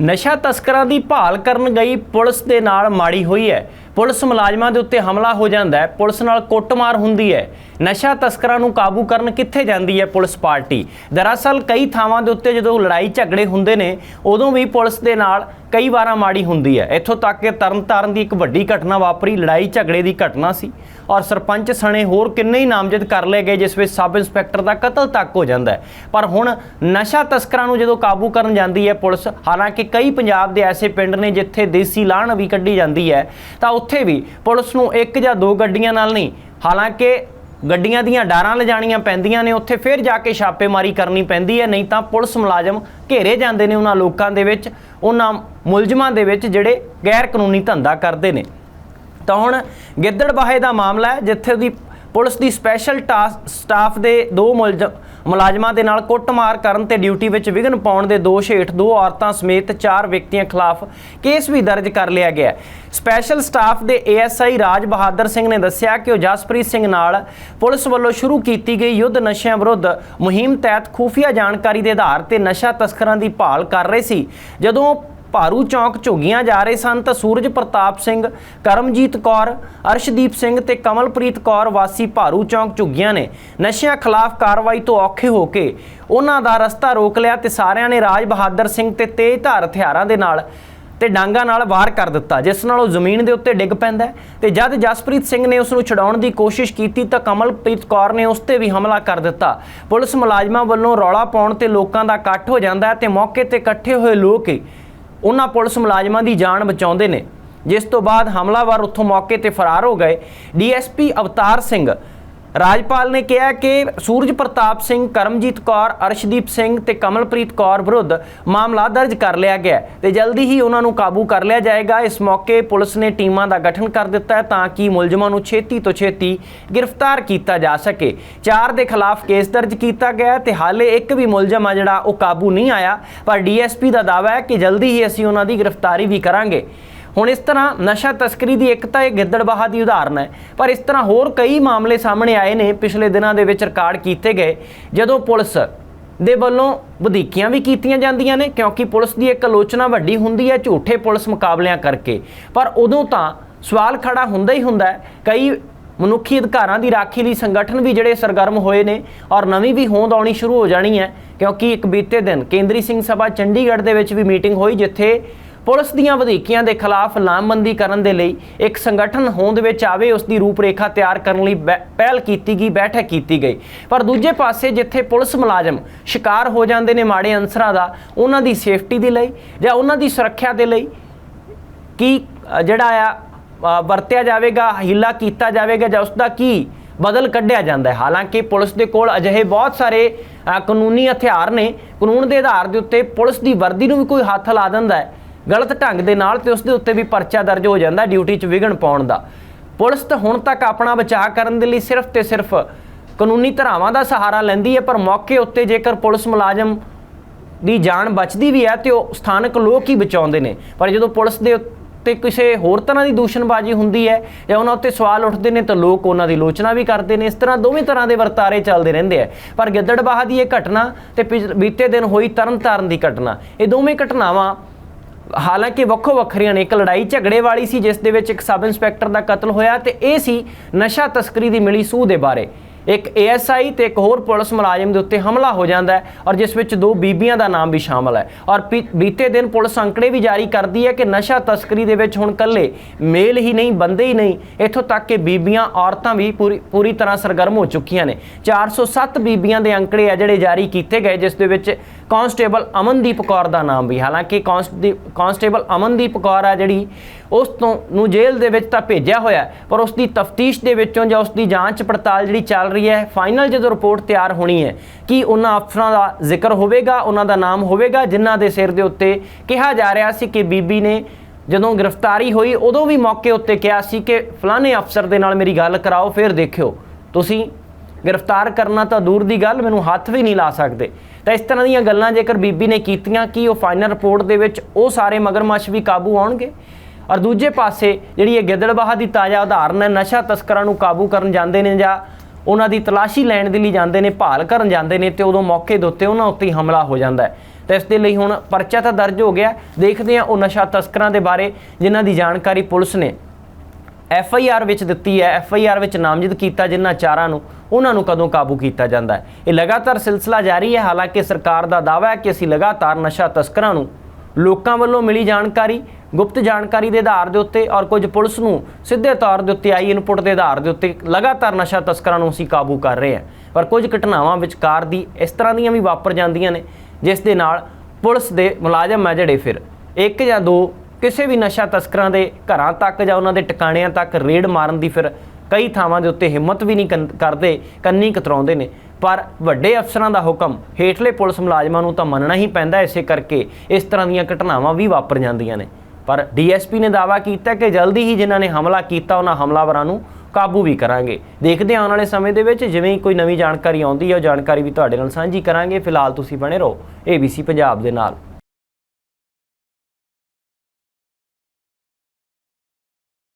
ਨਸ਼ਾ ਤਸਕਰਾਂ ਦੀ ਭਾਲ ਕਰਨ ਗਈ ਪੁਲਿਸ ਦੇ ਨਾਲ ਮਾੜੀ ਹੋਈ ਹੈ। ਪੁਲਿਸ ਮੁਲਾਜ਼ਮਾਂ ਦੇ ਉੱਤੇ ਹਮਲਾ ਹੋ ਜਾਂਦਾ ਹੈ। ਪੁਲਿਸ ਨਾਲ ਕੁੱਟਮਾਰ ਹੁੰਦੀ ਹੈ। ਨਸ਼ਾ ਤਸਕਰਾਂ ਨੂੰ ਕਾਬੂ ਕਰਨ ਕਿੱਥੇ ਜਾਂਦੀ ਹੈ ਪੁਲਿਸ ਪਾਰਟੀ? ਦਰਅਸਲ ਕਈ ਥਾਵਾਂ ਦੇ ਉੱਤੇ ਜਦੋਂ ਲੜਾਈ ਝਗੜੇ ਹੁੰਦੇ ਨੇ, ਉਦੋਂ ਵੀ ਪੁਲਿਸ ਦੇ ਨਾਲ ਕਈ ਵਾਰਾਂ ਮਾੜੀ ਹੁੰਦੀ ਹੈ। ਇੱਥੋਂ ਤੱਕ ਕਿ ਤਰਨਤਾਰਨ ਦੀ ਇੱਕ ਵੱਡੀ ਘਟਨਾ ਵਾਪਰੀ, ਲੜਾਈ ਝਗੜੇ ਦੀ ਘਟਨਾ ਸੀ ਔਰ ਸਰਪੰਚ ਸਣੇ ਹੋਰ ਕਿੰਨੇ ਹੀ ਨਾਮਜ਼ਦ ਕਰ ਲਏ ਗਏ, ਜਿਸ ਵਿੱਚ ਸਬ ਇੰਸਪੈਕਟਰ ਦਾ ਕਤਲ ਤੱਕ ਹੋ ਜਾਂਦਾ ਹੈ। ਪਰ ਹੁਣ ਨਸ਼ਾ ਤਸਕਰਾਂ ਨੂੰ ਜਦੋਂ ਕਾਬੂ ਕਰਨ ਜਾਂਦੀ ਹੈ ਪੁਲਿਸ, ਹਾਲਾਂਕਿ ਕਈ ਪੰਜਾਬ ਦੇ ਐਸੇ ਪਿੰਡ ਨੇ ਜਿੱਥੇ ਦੇਸੀ ਲਾਹਣ ਵੀ ਕੱਢੀ ਜਾਂਦੀ ਹੈ, ਤਾਂ ਉੱਥੇ ਵੀ ਪੁਲਿਸ ਨੂੰ ਇੱਕ ਜਾਂ ਦੋ ਗੱਡੀਆਂ ਨਾਲ ਨਹੀਂ, ਹਾਲਾਂਕਿ ਗੱਡੀਆਂ ਦੀਆਂ ਡਾਰਾਂ ਲਿਜਾਣੀਆਂ ਪੈਂਦੀਆਂ ਨੇ, ਉੱਥੇ ਫਿਰ ਜਾ ਕੇ ਛਾਪੇਮਾਰੀ ਕਰਨੀ ਪੈਂਦੀ ਹੈ, ਨਹੀਂ ਤਾਂ ਪੁਲਿਸ ਮੁਲਾਜ਼ਮ ਘੇਰੇ ਜਾਂਦੇ ਨੇ ਉਹਨਾਂ ਲੋਕਾਂ ਦੇ ਵਿੱਚ, ਉਹਨਾਂ ਮੁਲਜ਼ਮਾਂ ਦੇ ਵਿੱਚ ਜਿਹੜੇ ਗੈਰ ਕਾਨੂੰਨੀ ਧੰਦਾ ਕਰਦੇ ਨੇ। ਤਾਂ ਹੁਣ ਗਿੱਦੜਬਾਹੇ ਦਾ ਮਾਮਲਾ ਹੈ, ਜਿੱਥੇ ਦੀ ਪੁਲਿਸ ਦੀ ਸਪੈਸ਼ਲ ਟਾਸਕ ਸਟਾਫ ਦੇ ਦੋ ਮੁਲਜ਼ਮ ਮੁਲਾਜ਼ਮਾਂ ਦੇ ਨਾਲ ਕੁੱਟਮਾਰ ਕਰਨ ਤੇ ਡਿਊਟੀ ਵਿੱਚ ਵਿਘਨ ਪਾਉਣ ਦੇ ਦੋਸ਼ ਹੇਠ ਦੋ ਔਰਤਾਂ ਸਮੇਤ ਚਾਰ ਵਿਅਕਤੀਆਂ ਖਿਲਾਫ ਕੇਸ ਵੀ ਦਰਜ ਕਰ ਲਿਆ ਗਿਆ ਹੈ। ਸਪੈਸ਼ਲ ਸਟਾਫ ਦੇ ਏਐਸਆਈ ਰਾਜ ਬਹਾਦਰ ਸਿੰਘ ਨੇ ਦੱਸਿਆ ਕਿ ਉਹ ਜਸਪ੍ਰੀਤ ਸਿੰਘ ਨਾਲ ਪੁਲਿਸ ਵੱਲੋਂ ਸ਼ੁਰੂ ਕੀਤੀ ਗਈ ਯੁੱਧ ਨਸ਼ਿਆਂ ਵਿਰੁੱਧ ਮੁਹਿੰਮ ਤਹਿਤ ਖੂਫੀਆ ਜਾਣਕਾਰੀ ਦੇ ਆਧਾਰ ਤੇ ਨਸ਼ਾ ਤਸਕਰਾਂ ਦੀ ਭਾਲ ਕਰ ਰਹੇ ਸੀ। ਜਦੋਂ ਭਾਰੂ ਚੌਂਕ ਝੁੱਗੀਆਂ ਜਾ ਰਹੇ ਸਨ ਤਾਂ ਸੂਰਜ ਪ੍ਰਤਾਪ ਸਿੰਘ, ਕਰਮਜੀਤ ਕੌਰ, ਅਰਸ਼ਦੀਪ ਸਿੰਘ ਤੇ ਕਮਲਪ੍ਰੀਤ ਕੌਰ ਵਾਸੀ ਭਾਰੂ ਚੌਂਕ ਝੁੱਗੀਆਂ ਨੇ ਨਸ਼ਿਆਂ ਖਿਲਾਫ ਕਾਰਵਾਈ ਤੋਂ ਔਖੇ ਹੋ ਕੇ ਉਹਨਾਂ ਦਾ ਰਸਤਾ ਰੋਕ ਲਿਆ ਤੇ ਸਾਰਿਆਂ ਨੇ ਰਾਜ ਬਹਾਦਰ ਸਿੰਘ ਤੇ ਤੇਜ਼ ਧਾਰ ਹਥਿਆਰਾਂ ਦੇ ਨਾਲ ਤੇ ਡਾਂਗਾ ਨਾਲ ਵਾਰ ਕਰ ਦਿੱਤਾ, ਜਿਸ ਨਾਲ ਉਹ ਜ਼ਮੀਨ ਦੇ ਉੱਤੇ ਡਿੱਗ ਪੈਂਦਾ ਹੈ ਤੇ ਜਦ ਜਸਪ੍ਰੀਤ ਸਿੰਘ ਨੇ ਉਸ ਨੂੰ ਛਡਾਉਣ ਦੀ ਕੋਸ਼ਿਸ਼ ਕੀਤੀ ਤਾਂ ਕਮਲਪ੍ਰੀਤ ਕੌਰ ਨੇ ਉਸ ਤੇ ਵੀ ਹਮਲਾ ਕਰ ਦਿੱਤਾ। ਪੁਲਿਸ ਮੁਲਾਜ਼ਮਾਂ ਵੱਲੋਂ ਰੌਲਾ ਪਾਉਣ ਤੇ ਲੋਕਾਂ ਦਾ ਇਕੱਠ ਹੋ ਜਾਂਦਾ ਹੈ ਤੇ ਮੌਕੇ ਤੇ ਇਕੱਠੇ ਹੋਏ ਲੋਕ ਉਹਨਾਂ ਪੁਲਿਸ ਮੁਲਾਜ਼ਮਾਂ ਦੀ ਜਾਨ ਬਚਾਉਂਦੇ ਨੇ। ਜਿਸ ਤੋਂ ਬਾਅਦ ਹਮਲਾਵਰ ਉੱਥੋਂ ਮੌਕੇ ਤੇ ਫਰਾਰ ਹੋ ਗਏ। ਡੀਐਸਪੀ ਅਵਤਾਰ ਸਿੰਘ ਰਾਜਪਾਲ ਨੇ ਕਿਹਾ ਕਿ ਸੂਰਜ ਪ੍ਰਤਾਪ ਸਿੰਘ, ਕਰਮਜੀਤ ਕੌਰ, ਅਰਸ਼ਦੀਪ ਸਿੰਘ ਤੇ ਕਮਲਪ੍ਰੀਤ ਕੌਰ ਵਿਰੁੱਧ ਮਾਮਲਾ ਦਰਜ ਕਰ ਲਿਆ ਗਿਆ ਹੈ ਤੇ ਜਲਦੀ ਹੀ ਉਹਨਾਂ ਨੂੰ ਕਾਬੂ ਕਰ ਲਿਆ ਜਾਏਗਾ। ਇਸ ਮੌਕੇ ਪੁਲਿਸ ਨੇ ਟੀਮਾਂ ਦਾ ਗਠਨ ਕਰ ਦਿੱਤਾ ਹੈ ਤਾਂ ਕਿ ਮੁਲਜ਼ਮਾਂ ਨੂੰ ਛੇਤੀ ਤੋਂ ਛੇਤੀ ਗ੍ਰਿਫਤਾਰ ਕੀਤਾ ਜਾ ਸਕੇ। ਚਾਰ ਦੇ ਖਿਲਾਫ ਕੇਸ ਦਰਜ ਕੀਤਾ ਗਿਆ ਹੈ ਤੇ ਹਾਲੇ ਇੱਕ ਵੀ ਮੁਲਜ਼ਮ ਆ ਜਿਹੜਾ ਉਹ ਕਾਬੂ ਨਹੀਂ ਆਇਆ, ਪਰ ਡੀਐਸਪੀ ਦਾ ਦਾਅਵਾ ਹੈ ਕਿ ਜਲਦੀ ਹੀ ਅਸੀਂ ਉਹਨਾਂ ਦੀ ਗ੍ਰਿਫਤਾਰੀ ਵੀ ਕਰਾਂਗੇ। ਹੁਣ ਇਸ ਤਰ੍ਹਾਂ ਨਸ਼ਾ ਤਸਕਰੀ ਦੀ ਇੱਕ ਤਾਂ ਇਹ ਗਿੱਦੜਬਾਹਾ ਦੀ ਉਦਾਹਰਨ ਹੈ, ਪਰ ਇਸ ਤਰ੍ਹਾਂ ਹੋਰ ਕਈ ਮਾਮਲੇ ਸਾਹਮਣੇ ਆਏ ਨੇ ਪਿਛਲੇ ਦਿਨਾਂ ਦੇ ਵਿੱਚ ਰਿਕਾਰਡ ਕੀਤੇ ਗਏ, ਜਦੋਂ ਪੁਲਿਸ ਦੇ ਵੱਲੋਂ ਵਧੀਕੀਆਂ ਵੀ ਕੀਤੀਆਂ ਜਾਂਦੀਆਂ ਨੇ, ਕਿਉਂਕਿ ਪੁਲਿਸ ਦੀ ਇੱਕ ਆਲੋਚਨਾ ਵੱਡੀ ਹੁੰਦੀ ਹੈ ਝੂਠੇ ਪੁਲਿਸ ਮੁਕਾਬਲਿਆਂ ਕਰਕੇ। ਪਰ ਉਦੋਂ ਤਾਂ ਸਵਾਲ ਖੜਾ ਹੁੰਦਾ ਹੀ ਹੁੰਦਾ ਹੈ, ਕਈ ਮਨੁੱਖੀ ਅਧਿਕਾਰਾਂ ਦੀ ਰਾਖੀ ਲਈ ਸੰਗਠਨ ਵੀ ਜਿਹੜੇ ਸਰਗਰਮ ਹੋਏ ਨੇ ਔਰ ਨਵੀਂ ਵੀ ਹੋਂਦ ਆਉਣੀ ਸ਼ੁਰੂ ਹੋ ਜਾਣੀ ਹੈ, ਕਿਉਂਕਿ ਇੱਕ ਬੀਤੇ ਦਿਨ ਕੇਂਦਰੀ ਸਿੰਘ ਸਭਾ ਚੰਡੀਗੜ੍ਹ ਦੇ ਵਿੱਚ ਵੀ ਮੀਟਿੰਗ ਹੋਈ, ਜਿੱਥੇ ਪੁਲਿਸ ਦੀਆਂ ਵਧੀਕੀਆਂ ਦੇ ਖਿਲਾਫ ਲਾਮਬੰਦੀ ਕਰਨ ਦੇ ਲਈ ਇੱਕ ਸੰਗਠਨ ਹੋਂਦ ਵਿੱਚ ਆਵੇ, ਉਸ ਦੀ ਰੂਪਰੇਖਾ ਤਿਆਰ ਕਰਨ ਲਈ ਬੈ- ਪਹਿਲ ਕੀਤੀ ਗਈ, ਬੈਠਕ ਕੀਤੀ ਗਈ। ਪਰ ਦੂਜੇ ਪਾਸੇ ਜਿੱਥੇ ਪੁਲਿਸ ਮੁਲਾਜ਼ਮ ਸ਼ਿਕਾਰ ਹੋ ਜਾਂਦੇ ਨੇ ਮਾੜੇ ਅੰਸਰਾਂ ਦਾ, ਉਹਨਾਂ ਦੀ ਸੇਫਟੀ ਦੇ ਲਈ ਜਾਂ ਉਹਨਾਂ ਦੀ ਸੁਰੱਖਿਆ ਦੇ ਲਈ ਕੀ ਜਿਹੜਾ ਆ ਵਰਤਿਆ ਜਾਵੇਗਾ, ਹੀਲਾ ਕੀਤਾ ਜਾਵੇਗਾ ਜਾਂ ਉਸ ਦਾ ਕੀ ਬਦਲ ਕੱਢਿਆ ਜਾਂਦਾ ਹੈ। ਹਾਲਾਂਕਿ ਪੁਲਿਸ ਦੇ ਕੋਲ ਅਜਿਹੇ ਬਹੁਤ ਸਾਰੇ ਕਾਨੂੰਨੀ ਹਥਿਆਰ ਨੇ। ਕਾਨੂੰਨ ਦੇ ਆਧਾਰ ਦੇ ਉੱਤੇ ਪੁਲਿਸ ਦੀ ਵਰਦੀ ਨੂੰ ਵੀ ਕੋਈ ਹੱਥ ਲਾ ਦਿੰਦਾ ਹੈ। ਗਲਤ ਢੰਗ ਦੇ ਨਾਲ ਤੇ ਉਸ ਦੇ ਉੱਤੇ ਵੀ ਪਰਚਾ ਦਰਜ ਹੋ ਜਾਂਦਾ ਡਿਊਟੀ 'ਚ ਵਿਘਨ ਪਾਉਣ ਦਾ। ਪੁਲਿਸ ਤਾਂ ਹੁਣ ਤੱਕ ਆਪਣਾ ਬਚਾਅ ਕਰਨ ਦੇ ਲਈ ਸਿਰਫ ਤੇ ਸਿਰਫ ਕਾਨੂੰਨੀ ਧਾਰਾਵਾਂ ਦਾ ਸਹਾਰਾ ਲੈਂਦੀ ਹੈ, ਪਰ ਮੌਕੇ ਉੱਤੇ ਜੇਕਰ ਪੁਲਿਸ ਮੁਲਾਜ਼ਮ ਦੀ ਜਾਨ ਬਚਦੀ ਵੀ ਹੈ ਤੇ ਉਹ ਸਥਾਨਕ ਲੋਕ ਹੀ ਬਚਾਉਂਦੇ ਨੇ। ਪਰ ਜਦੋਂ ਪੁਲਿਸ ਦੇ ਉੱਤੇ ਕਿਸੇ ਹੋਰ ਤਰ੍ਹਾਂ ਦੀ ਦੂਸ਼ਣਬਾਜ਼ੀ ਹੁੰਦੀ ਹੈ ਜਾਂ ਉਹਨਾਂ ਉੱਤੇ ਸਵਾਲ ਉੱਠਦੇ ਨੇ, ਤਾਂ ਲੋਕ ਉਹਨਾਂ ਦੀ ਲੋਚਨਾ ਵੀ ਕਰਦੇ ਨੇ। ਇਸ ਤਰ੍ਹਾਂ ਦੋਵੇਂ ਤਰ੍ਹਾਂ ਦੇ ਵਰਤਾਰੇ ਚੱਲਦੇ ਰਹਿੰਦੇ ਆ। ਪਰ ਗਿੱਦੜਬਾਹ ਦੀ ਇਹ ਘਟਨਾ ਤੇ ਪਿਛ- ਬੀਤੇ ਦਿਨ ਹੋਈ ਤਰਨਤਾਰਨ ਦੀ ਘਟਨਾ। ਇਹ ਦੋਵੇਂ ਘਟਨਾਵਾਂ ਹਾਲਾਂਕਿ ਵੱਖੋ ਵੱਖਰੀਆਂ ਨੇ ਇੱਕ ਲੜਾਈ ਝਗੜੇ ਵਾਲੀ ਸੀ, ਜਿਸ ਦੇ ਵਿੱਚ ਇੱਕ ਸਬ ਇੰਸਪੈਕਟਰ ਦਾ ਕਤਲ ਹੋਇਆ ਤੇ ਇਹ ਸੀ ਨਸ਼ਾ ਤਸਕਰੀ ਦੀ ਮਿਲੀ ਸੂਹ ਦੇ ਬਾਰੇ। ਇੱਕ ਏਐਸਆਈ ਤੇ ਇੱਕ ਹੋਰ ਪੁਲਿਸ ਮੁਲਾਜ਼ਮ ਦੇ ਉੱਤੇ ਹਮਲਾ ਹੋ ਜਾਂਦਾ ਹੈ ਔਰ ਜਿਸ ਵਿੱਚ ਦੋ ਬੀਬੀਆਂ ਦਾ ਨਾਮ ਵੀ ਸ਼ਾਮਲ ਹੈ। ਔਰ ਪੀ- ਬੀਤੇ ਦਿਨ ਪੁਲਿਸ ਅੰਕੜੇ ਵੀ ਜਾਰੀ ਕਰਦੀ ਹੈ ਕਿ ਨਸ਼ਾ ਤਸਕਰੀ ਦੇ ਵਿੱਚ ਹੁਣ ਕੱਲੇ ਮੇਲ ਹੀ ਨਹੀਂ, ਬੰਦੇ ਹੀ ਨਹੀਂ, ਇੱਥੋਂ ਤੱਕ ਕਿ ਬੀਬੀਆਂ, ਔਰਤਾਂ ਵੀ ਪੂਰੀ ਪੂਰੀ ਤਰ੍ਹਾਂ ਸਰਗਰਮ ਹੋ ਚੁੱਕੀਆਂ ਨੇ। 407 ਬੀਬੀਆਂ ਦੇ ਅੰਕੜੇ ਆ ਜਿਹੜੇ ਜਾਰੀ ਕੀਤੇ ਗਏ, ਜਿਸ ਦੇ ਵਿੱਚ ਕਾਂਸਟੇਬਲ ਅਮਨਦੀਪ ਕੌਰ ਦਾ ਨਾਮ ਵੀ। ਹਾਲਾਂਕਿ ਕਾਂਸਟੇਬਲ ਕਾਂਸਟੇਬਲ ਅਮਨਦੀਪ ਕੌਰ ਆ ਜਿਹੜੀ ਉਸ ਤੋਂ ਨੂੰ ਜੇਲ੍ਹ ਦੇ ਵਿੱਚ ਤਾਂ ਭੇਜਿਆ ਹੋਇਆ ਪਰ ਉਸ ਦੀ ਤਫਤੀਸ਼ ਦੇ ਵਿੱਚੋਂ ਜਾਂ ਉਸ ਦੀ ਜਾਂਚ ਪੜਤਾਲ ਜਿਹੜੀ ਚੱਲ ਰਹੀ ਹੈ, ਫਾਈਨਲ ਜਦੋਂ ਰਿਪੋਰਟ ਤਿਆਰ ਹੋਣੀ ਹੈ, ਕਿ ਉਹਨਾਂ ਅਫਸਰਾਂ ਦਾ ਜ਼ਿਕਰ ਹੋਵੇਗਾ, ਉਹਨਾਂ ਦਾ ਨਾਮ ਹੋਵੇਗਾ, ਜਿਨ੍ਹਾਂ ਦੇ ਸਿਰ ਦੇ ਉੱਤੇ ਕਿਹਾ ਜਾ ਰਿਹਾ ਸੀ ਕਿ ਬੀਬੀ ਨੇ ਜਦੋਂ ਗ੍ਰਿਫਤਾਰੀ ਹੋਈ, ਉਦੋਂ ਵੀ ਮੌਕੇ ਉੱਤੇ ਕਿਹਾ ਸੀ ਕਿ ਫਲਾਣੇ ਅਫਸਰ ਦੇ ਨਾਲ ਮੇਰੀ ਗੱਲ ਕਰਾਓ, ਫਿਰ ਦੇਖਿਓ। ਤੁਸੀਂ ਗ੍ਰਿਫਤਾਰ ਕਰਨਾ ਤਾਂ ਦੂਰ ਦੀ ਗੱਲ, ਮੈਨੂੰ ਹੱਥ ਵੀ ਨਹੀਂ ਲਾ ਸਕਦੇ। ਤਾਂ ਇਸ ਤਰ੍ਹਾਂ ਦੀਆਂ ਗੱਲਾਂ ਜੇਕਰ ਬੀਬੀ ਨੇ ਕੀਤੀਆਂ, ਕਿ ਉਹ ਫਾਈਨਲ ਰਿਪੋਰਟ ਦੇ ਵਿੱਚ ਉਹ ਸਾਰੇ ਮਗਰਮੱਛ ਵੀ ਕਾਬੂ ਆਉਣਗੇ? ਔਰ ਦੂਜੇ ਪਾਸੇ ਜਿਹੜੀ ਇਹ ਗਿੱਦੜਬਾਹਾ ਦੀ ਤਾਜ਼ਾ ਉਦਾਹਰਨ ਹੈ, ਨਸ਼ਾ ਤਸਕਰਾਂ ਨੂੰ ਕਾਬੂ ਕਰਨ ਜਾਂਦੇ ਨੇ ਜਾਂ ਉਹਨਾਂ ਦੀ ਤਲਾਸ਼ੀ ਲੈਣ ਦੇ ਲਈ ਜਾਂਦੇ ਨੇ, ਭਾਲ ਕਰਨ ਜਾਂਦੇ ਨੇ ਤੇ ਉਦੋਂ ਮੌਕੇ ਦੇ ਉੱਤੇ ਉਹਨਾਂ ਉੱਤੇ ਹਮਲਾ ਹੋ ਜਾਂਦਾ ਹੈ। ਤੇ ਇਸ ਦੇ ਲਈ ਹੁਣ ਪਰਚਾ ਤਾਂ ਦਰਜ ਹੋ ਗਿਆ। ਦੇਖਦੇ ਹਾਂ ਉਹ ਨਸ਼ਾ ਤਸਕਰਾਂ ਦੇ ਬਾਰੇ ਜਿਨ੍ਹਾਂ ਦੀ ਜਾਣਕਾਰੀ ਪੁਲਿਸ ਨੇ। ਐਫ ਆਈ ਆਰ ਵਿੱਚ ਦਿੱਤੀ ਹੈ, ਐਫ ਆਈ ਆਰ ਵਿੱਚ ਨਾਮਜ਼ਦ ਕੀਤਾ ਜਿਨ੍ਹਾਂ ਚਾਰਾਂ ਨੂੰ, ਉਹਨਾਂ ਨੂੰ ਕਦੋਂ ਕਾਬੂ ਕੀਤਾ ਜਾਂਦਾ ਹੈ? ਇਹ ਲਗਾਤਾਰ ਸਿਲਸਿਲਾ ਜਾਰੀ ਹੈ, ਹਾਲਾਂਕਿ ਸਰਕਾਰ ਦਾ ਦਾਅਵਾ ਹੈ ਕਿ ਅਸੀਂ ਲਗਾਤਾਰ ਨਸ਼ਾ ਤਸਕਰਾਂ ਨੂੰ ਲੋਕਾਂ ਵੱਲੋਂ ਮਿਲੀ ਜਾਣਕਾਰੀ, ਗੁਪਤ ਜਾਣਕਾਰੀ ਦੇ ਆਧਾਰ ਦੇ ਉੱਤੇ ਔਰ ਕੁਝ ਪੁਲਿਸ ਨੂੰ ਸਿੱਧੇ ਤੌਰ ਦੇ ਉੱਤੇ ਆਈ ਇਨਪੁਟ ਦੇ ਆਧਾਰ ਦੇ ਉੱਤੇ ਲਗਾਤਾਰ ਨਸ਼ਾ ਤਸਕਰਾਂ ਨੂੰ ਅਸੀਂ ਕਾਬੂ ਕਰ ਰਹੇ ਹਾਂ। ਪਰ ਕੁਝ ਘਟਨਾਵਾਂ ਵਿਚਕਾਰ ਦੀ ਇਸ ਤਰ੍ਹਾਂ ਦੀਆਂ ਵੀ ਵਾਪਰ ਜਾਂਦੀਆਂ ਨੇ, ਜਿਸ ਦੇ ਨਾਲ ਪੁਲਿਸ ਦੇ ਮੁਲਾਜ਼ਮ ਹੈ ਜਿਹੜੇ ਫਿਰ, ਇੱਕ ਜਾਂ ਦੋ ਕਿਸੇ ਵੀ ਨਸ਼ਾ ਤਸਕਰਾਂ ਦੇ ਘਰਾਂ ਤੱਕ ਜਾਂ ਉਹਨਾਂ ਦੇ ਟਿਕਾਣਿਆਂ ਤੱਕ ਰੇਡ ਮਾਰਨ ਦੀ ਫਿਰ ਕਈ ਥਾਵਾਂ ਦੇ ਉੱਤੇ ਹਿੰਮਤ ਵੀ ਨਹੀਂ ਕੰ- ਕਰਦੇ, ਕੰਨੀ ਕਤਰਾਉਂਦੇ ਨੇ। ਪਰ ਵੱਡੇ ਅਫਸਰਾਂ ਦਾ ਹੁਕਮ ਹੇਠਲੇ ਪੁਲਿਸ ਮੁਲਾਜ਼ਮਾਂ ਨੂੰ ਤਾਂ ਮੰਨਣਾ ਹੀ ਪੈਂਦਾ ਇਸੇ ਕਰਕੇ ਇਸ ਤਰ੍ਹਾਂ ਦੀਆਂ ਘਟਨਾਵਾਂ ਵੀ ਵਾਪਰ ਜਾਂਦੀਆਂ ਨੇ। ਪਰ ਡੀਐਸਪੀ ਨੇ ਦਾਅਵਾ ਕੀਤਾ ਕਿ ਜਲਦੀ ਹੀ ਜਿਨ੍ਹਾਂ ਨੇ ਹਮਲਾ ਕੀਤਾ, ਉਹਨਾਂ ਹਮਲਾਵਰਾਂ ਨੂੰ ਕਾਬੂ ਵੀ ਕਰਾਂਗੇ। ਦੇਖਦੇ ਹਾਂ ਆਉਣ ਵਾਲੇ ਸਮੇਂ ਦੇ ਵਿੱਚ ਜਿਵੇਂ ਹੀ ਕੋਈ ਨਵੀਂ ਜਾਣਕਾਰੀ ਆਉਂਦੀ ਹੈ, ਉਹ ਜਾਣਕਾਰੀ ਵੀ ਤੁਹਾਡੇ ਨਾਲ ਸਾਂਝੀ ਕਰਾਂਗੇ। ਫਿਲਹਾਲ ਤੁਸੀਂ ਬਣੇ ਰਹੋ ABC ਪੰਜਾਬ ਦੇ ਨਾਲ।